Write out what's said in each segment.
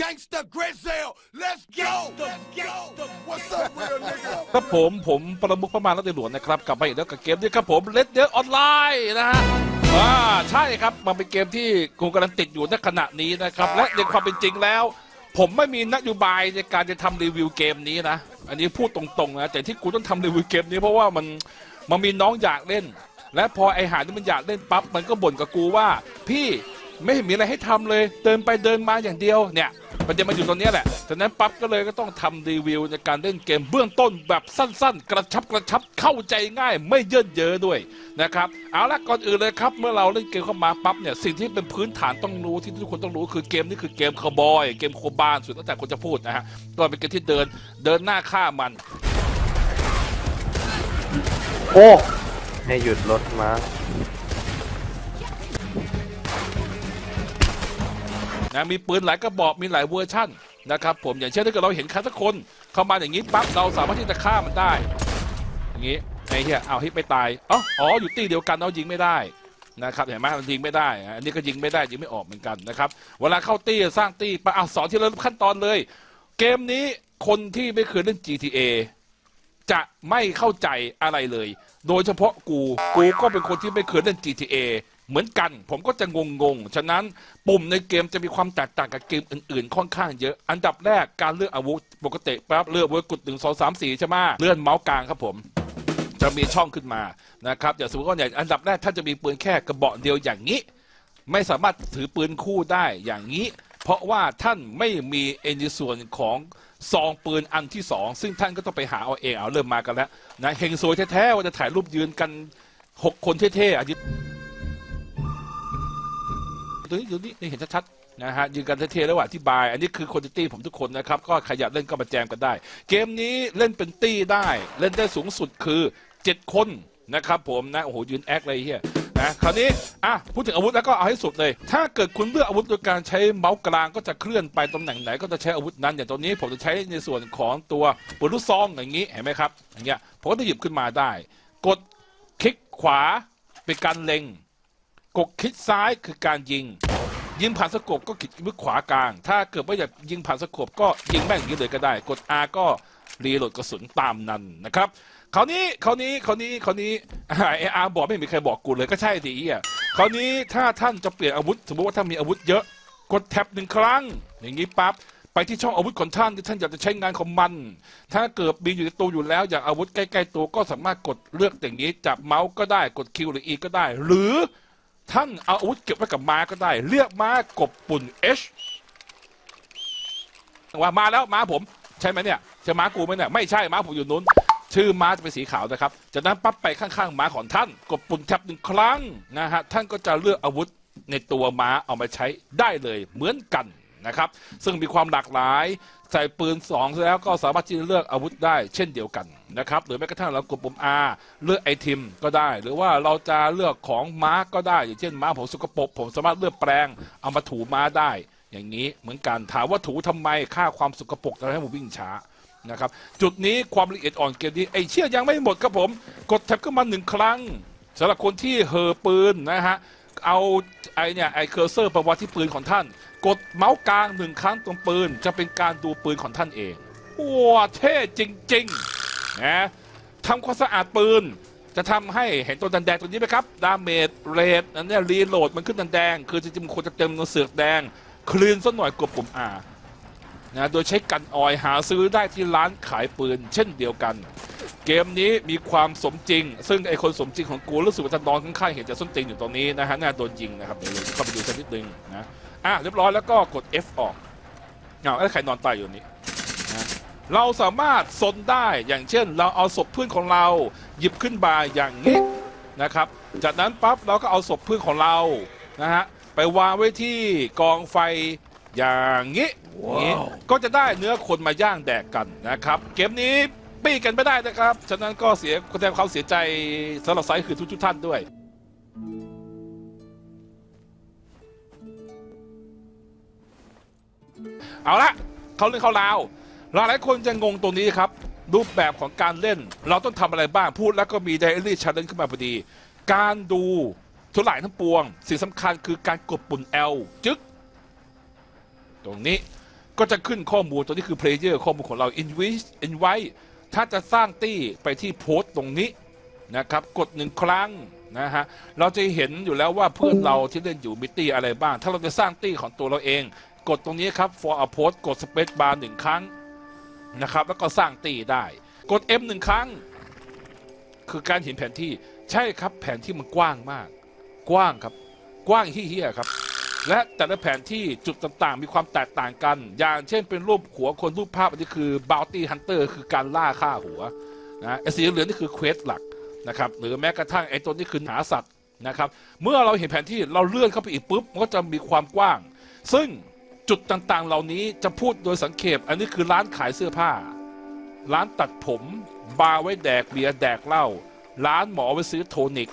Gangsta Grizzle, let's go. Let's go. What's up, real nigga? ครับผมผมประมุขประมาณรัตนหลวงนะครับ กลับมาอีกแล้วกับเกมนี้ครับผมเลดเดอร์ออนไลน์นะฮะอ่าใช่ครับ มันเป็นเกมที่กูกำลังติดอยู่ณขณะนี้นะครับ และในความเป็นจริงแล้ว ผมไม่มีนโยบายในการจะทำรีวิวเกมนี้นะ อันนี้พูดตรงๆนะ แต่ที่กูต้องทำรีวิวเกมนี้เพราะว่ามันมันมีน้องอยากเล่น และพอไอหาที่มันอยากเล่นปั๊บมันก็บ่นกับกูว่า พี่ ไม่เห็นมีอะไรให้ทำเลย เดินไปเดินมาอย่างเดียวเนี่ยประเด็นมันอยู่ตรงนี้แหละฉะนั้นปั๊บก็เลยก็ต้องทำรีวิวในการเล่นเกมเบื้องต้นแบบสั้น ๆ กระชับกระชับเข้าใจง่ายไม่เยินเยอะด้วยนะครับเอาละก่อนอื่นเลยครับเมื่อเราเล่นเกมเข้ามาปั๊บเนี่ยสิ่งที่เป็นพื้นฐานต้องรู้ที่ทุกคนต้องรู้คือเกมนี้คือเกมคาวบอยเกมโคบานสุดตั้งแต่คนจะพูดนะฮะก็เป็นเกมที่เดินเดินหน้าฆ่ามัน โอ้ให้หยุดรถมา นะมีปืนหลายกระบอกมีหลายเวอร์ชั่นนะครับผมอย่างเช่นถ้าเกิดเราเห็นใครสักคนเข้ามาอย่างนี้ปั๊บเราสามารถที่จะฆ่ามันได้ อย่างนี้ไอ้เหี้ยเอาฮิตไปตายอ๋ออ๋ออยู่ตีเดียวกันเรายิงไม่ได้นะครับเห็นไหมมันยิงไม่ได้ อันนี้ก็ยิงไม่ได้ยิงไม่ออกเหมือนกันนะครับเวลาเข้าตีสร้างตีไปเอาสอนที่เราขั้นตอนเลย เกมนี้คนที่ไม่เคยเล่น GTA จะไม่เข้าใจอะไรเลย โดยเฉพาะกู กูก็เป็นคนที่ไม่เคยเล่น GTA เหมือนกัน ผมก็จะงงงๆ ฉะนั้นปุ่มในเกมจะมีความแตกต่างกับเกมอื่นๆ ค่อนข้างเยอะ อันดับแรกการเลือกอาวุธ ปกติปั๊บเลือกอาวุธกดหนึ่งสองสามสี่ใช่ไหมเลื่อนเมาส์กลางครับผมจะมีช่องขึ้นมานะครับอย่างสมมติว่าอย่างอันดับแรกท่านจะมีปืนแค่กระบอกเดียวอย่างนี้ ไม่สามารถถือปืนคู่ได้อย่างนี้ เพราะว่าท่านไม่มีเอ็นในส่วนของซองปืนอันที่สองซึ่งท่านก็ต้องไปหาเอาเองเอาเริ่มมากันแล้วนะเฮงซวยแท้ๆว่าจะถ่ายรูปยืนกันหกคนเท่ๆอันนี้ ตัวนี้อยู่นี่นี่เห็นชัดๆนะฮะยืนกันเท่ๆแล้วอธิบาย อันนี้คือคนตี้ผมทุกคนนะครับ ก็ใครอยากเล่นก็มาแจมกันได้ เกมนี้เล่นเป็นตี้ได้ เล่นได้สูงสุดคือเจ็ดคนนะครับผมนะโอ้โหยืนแอคเลยเฮียนะคราวนี้อะพูดถึงอาวุธแล้วก็เอาให้สุดเลย ถ้าเกิดคุณเลือกอาวุธโดยการใช้เมาส์กลางก็จะเคลื่อนไปตำแหน่งไหนก็จะใช้อาวุธนั้นอย่างตัวนี้ผมจะใช้ในส่วนของตัวปืนลูกซองอย่างนี้เห็นไหมครับอย่างเงี้ยผมก็จะหยิบขึ้นมาได้ กดคลิกขวาเป็นการเล็ง กดคลิกซ้ายคือการยิง ยิงผ่านสกบก็คลิกมือขวากลาง ถ้าเกิดว่าอยากยิงผ่านสกบก็ยิงแม่งอย่างนี้เลยก็ได้ กด R ก็รีโหลดกระสุนตามนั้นนะครับคราวนี้คราวนี้คราวนี้คราวนี้ไออาร์บอกไม่มีใครบอกกูเลยก็ใช่ดีอะคราวนี้ถ้าท่านจะเปลี่ยนอาวุธ สมมติว่าท่านมีอาวุธเยอะ กดแท็บหนึ่งครั้ง อย่างนี้ปั๊บไปที่ช่องอาวุธของท่านที่ท่านอยากจะใช้งานของมัน ถ้าเกิดมีอยู่ในตัวอยู่แล้วอยากอาวุธใกล้ ๆ ตัวก็สามารถกดเลือกอย่างนี้จับเมาส์ก็ได้กดคิวหรือ E ก็ได้ หรือ ท่านเอาอาวุธเก็บไว้กับม้าก็ได้ เลือกม้ากดปุ่น H ว่ามาแล้วม้าผม ใช่ไหมเนี่ยใช่ม้ากูไหมเนี่ยไม่ใช่ม้าผมอยู่นู้น ชื่อม้าจะเป็นสีขาวนะครับจากนั้นปั๊บไปข้างๆม้าของท่าน กดปุ่นแท็บหนึ่งครั้งนะฮะท่านก็จะเลือกอาวุธในตัวม้าเอามาใช้ได้เลยเหมือนกัน นะครับ ซึ่งมีความหลากหลายใส่ปืนสองแล้วก็สามารถที่จะเลือกอาวุธได้เช่นเดียวกันนะครับหรือแม้กระทั่งเรากดปุ่ม R เลือกไอเทมก็ได้ หรือว่าเราจะเลือกของม้าก็ได้ อย่างเช่นม้าผมสกปรกผมสามารถเลือกแปลงเอามาถูม้าได้ อย่างนี้เหมือนกันถามว่าถูทำไมค่าความสกปรกทำให้ผมวิ่งช้านะครับจุดนี้ความละเอียดอ่อนเกมนี้ไอเชี่ยยังไม่หมดครับผม กดแท็บขึ้นมาหนึ่งครั้งสำหรับคนที่เห่อปืนนะฮะ เอาไอเนี่ยไอเคอร์เซอร์ไปวางที่ปืนของท่าน กดเมาส์กลางหนึ่งครั้งตรงปืน จะเป็นการดูปืนของท่านเองว้าเท่จริงๆนะทำความสะอาดปืน จะทำให้เห็นตัวแดงๆตรงนี้ไหมครับ ดาเมจเรทอันเนี้รีโหลดมันขึ้นแดงๆคือจริงๆควรจะเต็มตัวเสือกแดง คลืนสักหน่อยกดปุ่ม R นะโดยใช้กันออยหาซื้อได้ที่ร้านขายปืนเช่นเดียวกัน เกมนี้มีความสมจริง ซึ่งไอคนสมจริงของกูรู้สึกว่าจะนอนข้างๆเห็นจะส้นตีนอยู่ตรงนี้นะฮะน่าโดนยิงนะครับเดี๋ยวเราเข้าไปดูสักนิดนึงนะอะเรียบร้อยแล้วก็กด F ออกเอาแล้วใครนอนตายอยู่นี่นะเราสามารถซนได้อย่างเช่น เราเอาศพเพื่อนของเรา หยิบขึ้นมาอย่างนี้นะครับ จากนั้นปั๊บเราก็เอาศพเพื่อนของเรานะฮะไปวางไว้ที่กองไฟอย่างนี้อย่างนี้ก็จะได้เนื้อคนมาย่างแดกกันนะครับ เกมนี้ ปี้กันไม่ได้นะครับ ฉะนั้นก็เสียแสดงความเสียใจสำหรับไซส์คือทุกๆท่านด้วยเอาละเขาเรื่องเขาราวหลายหลายๆคนจะงงตรงนี้ครับ รูปแบบของการเล่น เราต้องทำอะไรบ้างพูดแล้วก็มีไดอารี่ชาเลนจ์ขึ้นมาพอดี การดูทุกหลายทั้งปวง สิ่งสำคัญคือการกดปุ่ม L จึ๊กตรงนี้ก็จะขึ้นข้อมูลตัวนี้คือ player ข้อมูลของเรา invite invite ถ้าจะสร้างตี้ไปที่โพสต์ตรงนี้นะครับกดหนึ่งครั้งนะฮะเราจะเห็นอยู่แล้วว่าเพื่อนเราที่เล่นอยู่มิตี้อะไรบ้าง ถ้าเราจะสร้างตี้ของตัวเราเอง กดตรงนี้ครับ for a post กด space bar หนึ่งครั้งนะครับแล้วก็สร้างตี้ได้ กด M หนึ่งครั้ง คือการเห็นแผนที่ใช่ครับแผนที่มันกว้างมาก กว้างครับ กว้างเฮี้ยครับ และแต่ละแผนที่จุดต่างๆ มีความแตกต่างกัน อย่างเช่นเป็นรูปหัวคนรูปภาพอันนี้คือ bounty hunter คือการล่าฆ่าหัวนะไอ้สีเหลืองนี่คือเควสหลักนะครับหรือแม้กระทั่งไอ้ตัวนี้คือหาสัตว์นะครับเมื่อเราเห็นแผนที่เราเลื่อนเข้าไปอีกปุ๊บมันก็จะมีความกว้าง ซึ่งจุดต่างๆ เหล่านี้จะพูดโดยสังเขปอันนี้คือร้านขายเสื้อผ้า ร้านตัดผมบาร์ไว้แดกเบียร์แดกเหล้าร้านหมอไว้ซื้อโทนิก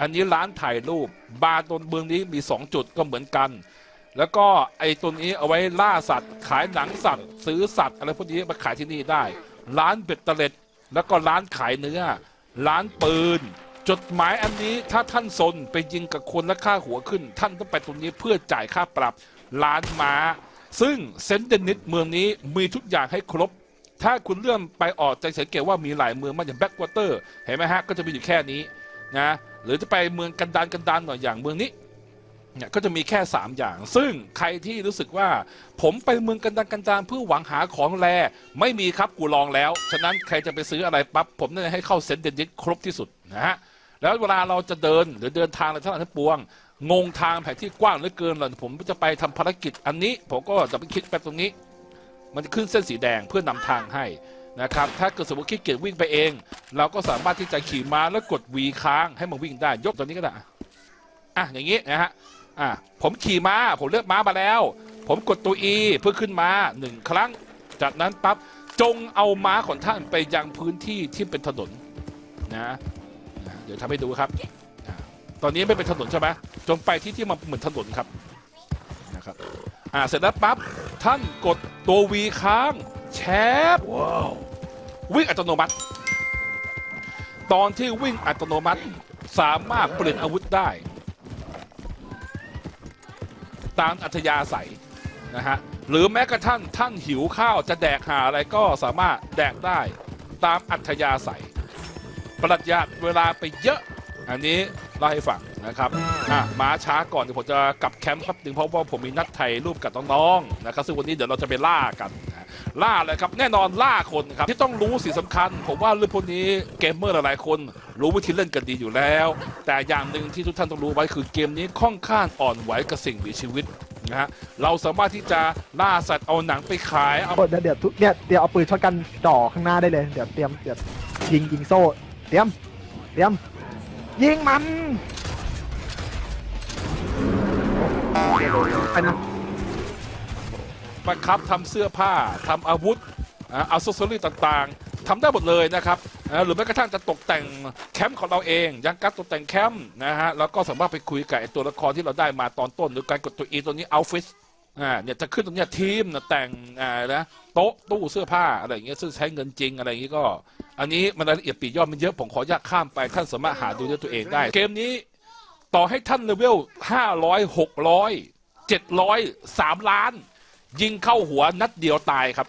อันนี้ร้านถ่ายรูป บาร์ตนเมืองนี้มี 2 จุดก็เหมือนกัน แล้วก็ไอ้ตัวนี้เอาไว้ล่าสัตว์ ขายหนังสัตว์ ซื้อสัตว์อะไรพวกนี้มาขายที่นี่ได้ ร้านเบ็ดเตล็ด แล้วก็ร้านขายเนื้อ ร้านปืน จดหมายอันนี้ถ้าท่านสนไปยิงกับคนและค่าหัวขึ้น ท่านต้องไปตรงนี้เพื่อจ่ายค่าปรับร้านม้า ซึ่งเซนต์เดนิสเมืองนี้มีทุกอย่างให้ครบถ้าคุณเลื่อนไปออกจะสังเกตว่ามีหลายเมืองมากอย่างแบ็กวอเตอร์เห็นไหมฮะ ก็จะมีอยู่แค่นี้นะ หรือจะไปเมืองกันดานกันดานหน่อยอย่างเมืองนี้เนี่ยก็จะมีแค่ 3 อย่าง ซึ่งใครที่รู้สึกว่า ผมไปเมืองกันดานกันดานเพื่อหวังหาของแลไม่มีครับกูลองแล้ว ฉะนั้นใครจะไปซื้ออะไรปั๊บผมแนะนำให้เข้าเซนเดนยิครบที่สุดนะฮะแล้วเวลาเราจะเดินหรือเดินทางอะไรทั้งหลายทั้งปวง งงทางแผนที่กว้างเหลือเกินเลยผมจะไปทำภารกิจอันนี้ ผมก็จะไปคลิกไปตรงนี้ มันจะขึ้นเส้นสีแดงเพื่อนำทางให้ นะครับ ถ้าเกิดสมมติขี้เกียจวิ่งไปเอง เราก็สามารถที่จะขี่ม้าแล้วกด V ค้างให้มันวิ่งได้ ยกตัวนี้ก็ได้ อะ อย่างนี้นะฮะ อะ ผมขี่ม้า ผมเลือกม้ามาแล้ว ผมกดตัว E เพื่อขึ้นม้าหนึ่งครั้ง จากนั้นปั๊บ จงเอาม้าของท่านไปยังพื้นที่ที่เป็นถนนนะนะเดี๋ยวทำให้ดูครับอะตอนนี้ไม่เป็นถนนใช่ไหมจงไปที่ที่มันเหมือนถนนครับ นะครับ อ่า เสร็จแล้วปั๊บ ท่านกดตัว V ค้างแชปวิ่ วิ่งอัตโนมัติ ตอนที่วิ่งอัตโนมัติสามารถเปลี่ยนอาวุธได้ ตามอัธยาศัยนะฮะหรือแม้กระทั่งท่านหิวข้าวจะแดกหาอะไรก็สามารถแดกได้ตามอัธยาศัย ประหยัดเวลาไปเยอะ อันนี้เล่าให้ฟังนะครับอะมาช้าก่อนเดี๋ยวผมจะกลับแคมป์ครับนึงเพราะว่าผมมีนัดถ่ายรูปกับน้องๆนะครับซึ่งวันนี้เดี๋ยวเราจะไปล่ากัน ล่าเลยครับแน่นอนล่าคนครับที่ต้องรู้สิ่งสำคัญ ผมว่าเรื่องพวกนี้เกมเมอร์หลายๆ คนรู้วิธีเล่นกันดีอยู่แล้ว แต่อย่างหนึ่งที่ทุกท่านต้องรู้ไว้คือเกมนี้ค่อนข้างอ่อนไหวกับสิ่งมีชีวิตนะฮะเราสามารถที่จะล่าสัตว์เอาหนังไปขายเอาเดี๋ยวเดี๋ยวทุกเนี่ยเดี๋ยวเอาปืนช็อตกันจ่อข้างหน้าได้เลยเดี๋ยวเตรียมเดี๋ยวยิงยิงโซ่เตรียมเตรียมยิงมันไปนะ บังคับทำเสื้อผ้าทำอาวุธอัลเซอรี่ต่างๆทำได้หมดเลยนะครับหรือแม้กระทั่งจะตกแต่งแคมป์ของเราเองยังการตกแต่งแคมป์นะฮะแล้วก็สามารถไปคุยกับตัวละครที่เราได้มาตอนต้น หรือการกดตัวอีตัวนี้เอาฟิสอ่าเนี่ยจะขึ้นตรงเนี้ยทีมนะแต่งอ่านะโต๊ะตู้เสื้อผ้าอะไรอย่างเงี้ยซึ่งใช้เงินจริงอะไรอย่างงี้ก็ อันนี้มันรายละเอียดปีย่อมันเยอะผมขออนุญาตข้ามไปท่านสามารถหาดูด้วยตัวเองได้ เกมนี้ต่อให้ท่านเลเวล500 600 700 3 ล้าน ยิงเข้าหัวนัดเดียวตายครับ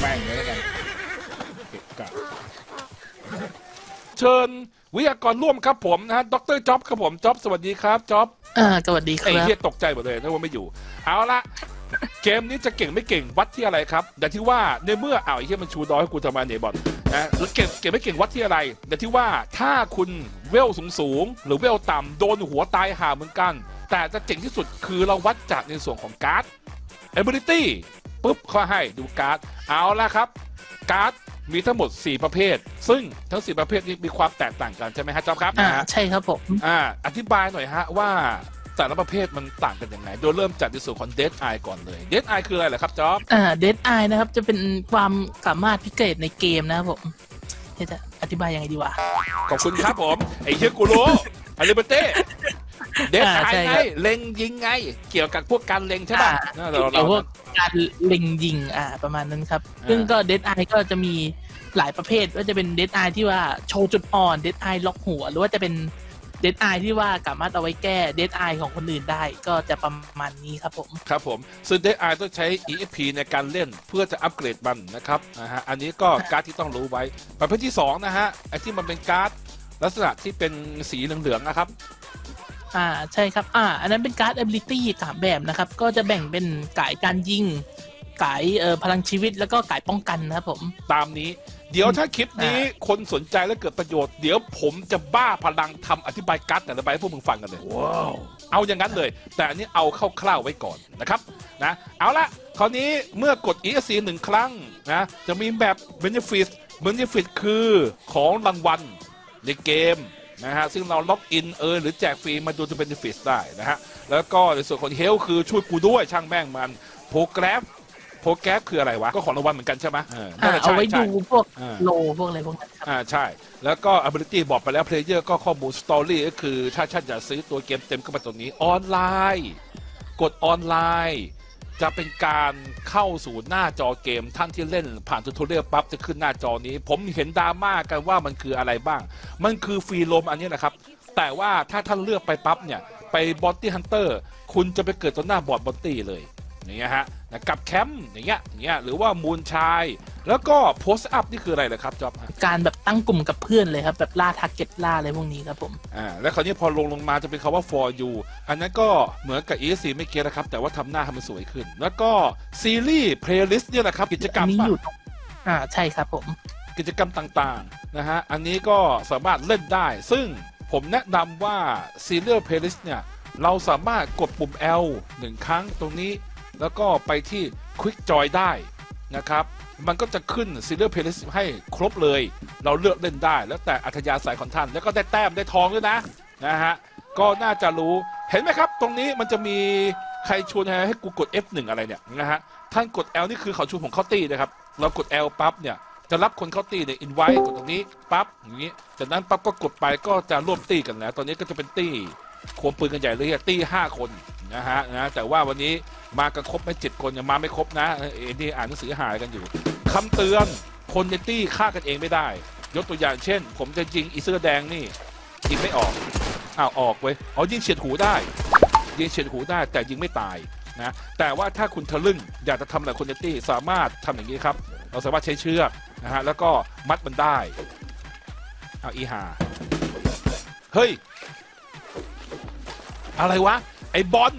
แม่งเลยแล้วกันเกะกะเชิญวิทยากรร่วมครับผมนะฮะดรจ็อบครับผมจ็อบสวัสดีครับจ็อบอ่าสวัสดีคไอ้รับเฮียตกใจหมดเลยนึกว่าไม่อยู่ เอาละเกมนี้จะเก่งไม่เก่งวัดที่อะไรครับแต่ที่ว่าในเมื่ออ้าวไอ้เฮียมันชูดอยให้กูทำไมเนี่ยบอลนะแล้วเก่งเก่งไม่เก่งวัดที่อะไรแต่ที่ว่าถ้าคุณเวลสูงสูงๆหรือเวลต่ำโดนหัวตายหาเหมือนกัน แต่จะเจ๋งที่สุดคือเราวัดจากในส่วนของการ์ด ability ปุ๊บเขาให้ดูการ์ด เอาละครับ การ์ดมีทั้งหมด 4 ประเภท ซึ่งทั้ง 4 ประเภทนี้มีความแตกต่างกันใช่ไหมฮะจอมครับอ่านะฮะใช่ครับผมอ่าอธิบายหน่อยฮะว่าแต่ละประเภทมันต่างกันยังไง โดยเริ่มจากในส่วนของ Dead Eye ก่อนเลย Dead Eye คืออะไรเหรอครับจอบอ่าเดดไอนะครับจะเป็นความสามารถพิเศษในเกมนะครับผมเดี๋ยวจะอธิบายยังไงดีวะขอบคุณครับผม ไอ้เชี่ยกูรู้อลิเบเต้ Dead อ่า Eye ใช่ไงครับ เล็งยิงไง เกี่ยวกับพวกการเล็งใช่ป่ะอ่าเราเราเกี่ยวกับพวกการเล็งยิงอ่าประมาณนั้นครับ อ่า ซึ่งก็เดดไอก็จะมีหลายประเภทว่าจะเป็นเดดไอที่ว่าโชว์จุดอ่อนเดดไอล็อกหัว หรือว่าจะเป็นเดดไอที่ว่าสามารถเอาไว้แก้เดดไอของคนอื่นได้ก็จะประมาณนี้ครับผม ครับผมซึ่ง Dead Eye ต้องใช้ EXP ในการเล่นเพื่อจะอัปเกรดมันนะครับนะฮะอันนี้ก็การ์ดที่ต้องรู้ไว้ ประเภทที่ 2 นะฮะไอ้ที่มันเป็นการ์ดลักษณะที่เป็นสีเหลืองๆนะครับ อ่าใช่ครับอ่าอันนั้นเป็นการ์ด ability สามแบบนะครับ ก็จะแบ่งเป็นกายการยิงกายเอ่อพลังชีวิตแล้วก็กายป้องกันนะครับผม ตามนี้ เดี๋ยวถ้าคลิปนี้คนสนใจและเกิดประโยชน์ เดี๋ยวผมจะบ้าพลังทำอธิบายการ์ดแต่ละใบให้พวกมึงฟังกันเลย ว้าว เอาอย่างนั้นเลย แต่อันนี้เอาคร่าวๆไว้ก่อนนะครับนะเอาละคราวนี้เมื่อกด ESC หนึ่งครั้งนะจะมีแบบ Benefit Benefit คือของรางวัลในเกม นะฮะซึ่งเราล็อกอินเออหรือแจกฟรีมาดูตัว Benefit ได้นะฮะแล้วก็ในส่วนของ Health คือช่วยกูด้วยช่างแม่งมันโปรแกรมโปรแกรมคืออะไรวะ ก็ของรางวัลเหมือนกันใช่ไหมเออน่อ่าจะเอาใช่ไว้ใช่ดูพวกอ่าโลพวกอะไรพวกนั้นครับอ่าใช่ แล้วก็ ability บอกไปแล้ว player ก็ข้อมูล story ก็คือ ถ้าท่านอยากซื้อตัวเกมเต็มก็มาตรงนี้ออนไลน์ กดออนไลน์ จะเป็นการเข้าสู่หน้าจอเกมท่านที่เล่นผ่านทูทเรียลปั๊บจะขึ้นหน้าจอนี้ ผมเห็นดราม่ากันว่ามันคืออะไรบ้าง มันคือฟรีลมอันนี้นะครับ แต่ว่าถ้าท่านเลือกไปปั๊บเนี่ย ไปบอตตี้ฮันเตอร์คุณจะไปเกิดตัวหน้าบอดบอตตี้เลยอย่างเงี้ยฮะ นะกับแคมป์อย่างเงี้ยอย่างเงี้ยหรือว่ามูนชาย แล้วก็โพสต์อัพนี่คืออะไรล่ะครับจ๊อบฮะการแบบตั้งกลุ่มกับเพื่อนเลยครับ แบบล่าทาร์เก็ตล่าอะไรพวกนี้ครับผม อ่าแล้วคราวนี้พอลงลงมาจะเป็นคาว่า for you อันนั้นก็เหมือนกับ ESC ไม่เกี่ยวนะครับ แต่ว่าทำหน้าให้มันสวยขึ้น แล้วก็ซีรีส์ playlist เนี่ยแหละครับกิจกรรอัมนนี้ปะอยู่ตรงอ่าใช่ครับผม กิจกรรมต่างๆนะฮะ อันนี้ก็สามารถเล่นได้ ซึ่งผมแนะนำว่า serial playlist เนี่ย เราสามารถกดปุ่ม L หนึ่งครั้งตรงนี้ แล้วก็ไปที่ quick joy ได้นะครับ มันก็จะขึ้น serial playlist ให้ครบเลย เราเลือกเล่นได้ แล้วแต่อัธยาศัยของท่าน แล้วก็ได้แต้มได้ทองด้วยนะนะฮะก็น่าจะรู้เห็นไหมครับ ตรงนี้มันจะมีใครชวนให้กูกด F1 อะไรเนี่ยนะฮะท่านกด L นี่คือเขาชวนผมเข้าตีนะครับ เรากด L ปั๊บเนี่ยจะรับคนเข้าตีเนี่ยอินไว้กดตรงนี้ปั๊บอย่างนี้จากนั้นปั๊บก็กดไปก็จะร่วมตีกันแล้ว ตอนนี้ก็จะเป็นตี ควงปืนกันใหญ่เลยตี้ห้าคนนะฮะนะแต่ว่าวันนี้มากันครบไม่เจ็ดคนยังมาไม่ครบนะเอ็นนี่อ่านหนังสือหายกันอยู่คำเตือนคนในตี้ฆ่ากันเองไม่ได้ ยกตัวอย่างเช่น ผมจะยิงอีเสื้อแดงนี่ยิงไม่ออกอ้าวออกเว้ยอ๋อยิงเฉียดหูได้ ยิงเฉียดหูได้แต่ยิงไม่ตายนะแต่ว่าถ้าคุณทะลึ่งอยากจะทำอะไรคนในตี้สามารถทำอย่างนี้ครับ เราสามารถใช้เชือกนะฮะแล้วก็มัดมันได้เอาอีหาเฮ้ย อะไรวะ ไอ้บอล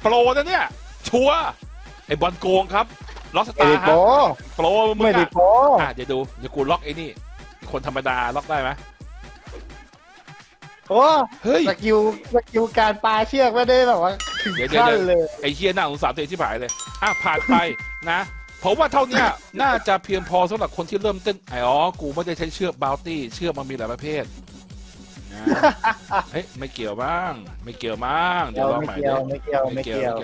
โปรนะเนี่ย ชัวร์ไอ้บอลโกงครับล็อกสไม่ตาได้ร์โปฮะโปรมึงไม่ได้อะโปอะเดี๋ยวดูเดี๋ยวกูล็อกไอ้นี่คนธรรมดาล็อกได้ไหมโอ้เฮ้ย สกิลสกิลการปาเชือกไม่ได้แบบว่าถึงเดี๋ยวเดี๋ยวขั้นเลย ไอ้เฮียหน้าสงสารตัวเองที่ผายเลย อะผ่านไป นะผมว่าเท่าเนี้ยน่าจะเพียงพอสำหรับคนที่เริ่มเต้นไอ้อ๋อ กูไม่ได้ใช้เชือกบาวตี้ เชือกมันมีหลายประเภทนะ เฮ้ยไม่เกี่ยวบ้าง ไม่เกี่ยวบ้างเดี๋ยวลองไม่ใหม่เกี่ยวดิไม่เกี่ยวไม่เกี่ยว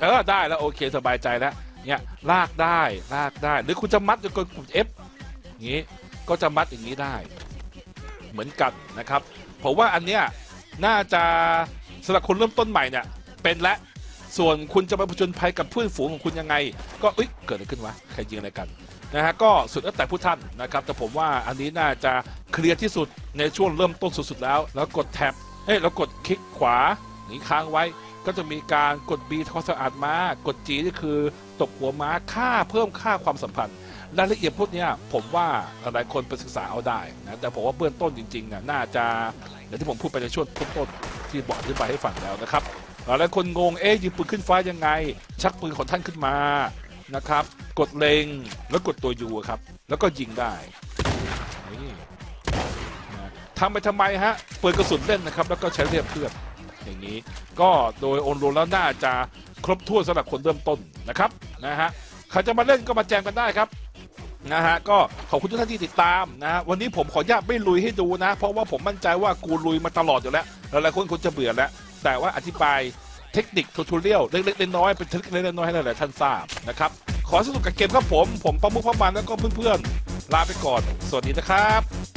เออได้แล้วโอเคสบายใจแล้วเนี่ยลากได้ลากได้ หรือคุณจะมัดด้วยกดปุ่ม F อย่างนี้ก็จะมัดอย่างนี้ได้ เหมือนกันนะครับผมว่าอันเนี้ยน่าจะสำหรับคนเริ่มต้นใหม่เนี่ยเป็นและส่วนคุณจะไปผจญภัยกับเพื่อนฝูงของคุณยังไง ก็เอ้ยเกิดอะไรขึ้นวะใครยิงอะไรกันนะฮะก็สุดแล้วแต่ผู้ท่านนะครับ แต่ผมว่าอันนี้น่าจะ เคลียร์ที่สุดในช่วงเริ่มต้นสุดๆแล้ว แล้วกดแท็บเอ้ยแล้วกดคลิกขวาหนีค้างไว้ ก็จะมีการกด B ทำความสะอาดม้ากด G นี่คือตบหัวม้าค่าเพิ่มค่าความสัมพันธ์รายละเอียดพวกนี้ผมว่าหลายคนไปศึกษาเอาได้นะแต่ผมว่าเบื้องต้นจริงๆน่ะน่าจะอย่างที่ผมพูดไปในช่วงต้นที่บอกอธิบายให้ฟังแล้วนะครับหลายคนงงเอ๊ะยิงปืนขึ้นฟ้ายังไง ชักปืนของท่านขึ้นมานะครับ กดเล็งแล้วกดตัวยูครับ แล้วก็ยิงได้ ทำไปทำไมฮะเปืนกระสุนเล่นนะครับ แล้วก็ใช้เรียบเพื่อนอย่างนี้ ก็โดยโองค์รวมแล้วน่าจะครบถ้วนสำหรับคนเริ่มต้นนะครับนะฮะใครจะมาเล่นก็มาแจมกันได้ครับนะฮะก็ขอบคุณทุกท่านที่ติดตามนะฮะวันนี้ผมขออนุญาตไม่ลุยให้ดูนะ เพราะว่าผมมั่นใจว่ากูลุยมาตลอดอยู่แล้วหลายๆคนคงจะเบื่อแล้ว แต่ว่าอธิบายเทคนิคทูทูเรียลเล็กๆน้อยๆเป็นเทคนิคเล็กๆน้อยๆให้หลายๆท่านทราบนะครับขอสนุกกับเกมครับผม ผมประมุขพระมันแล้วก็เพื่อนๆลาไปก่อน สวัสดีนะครับ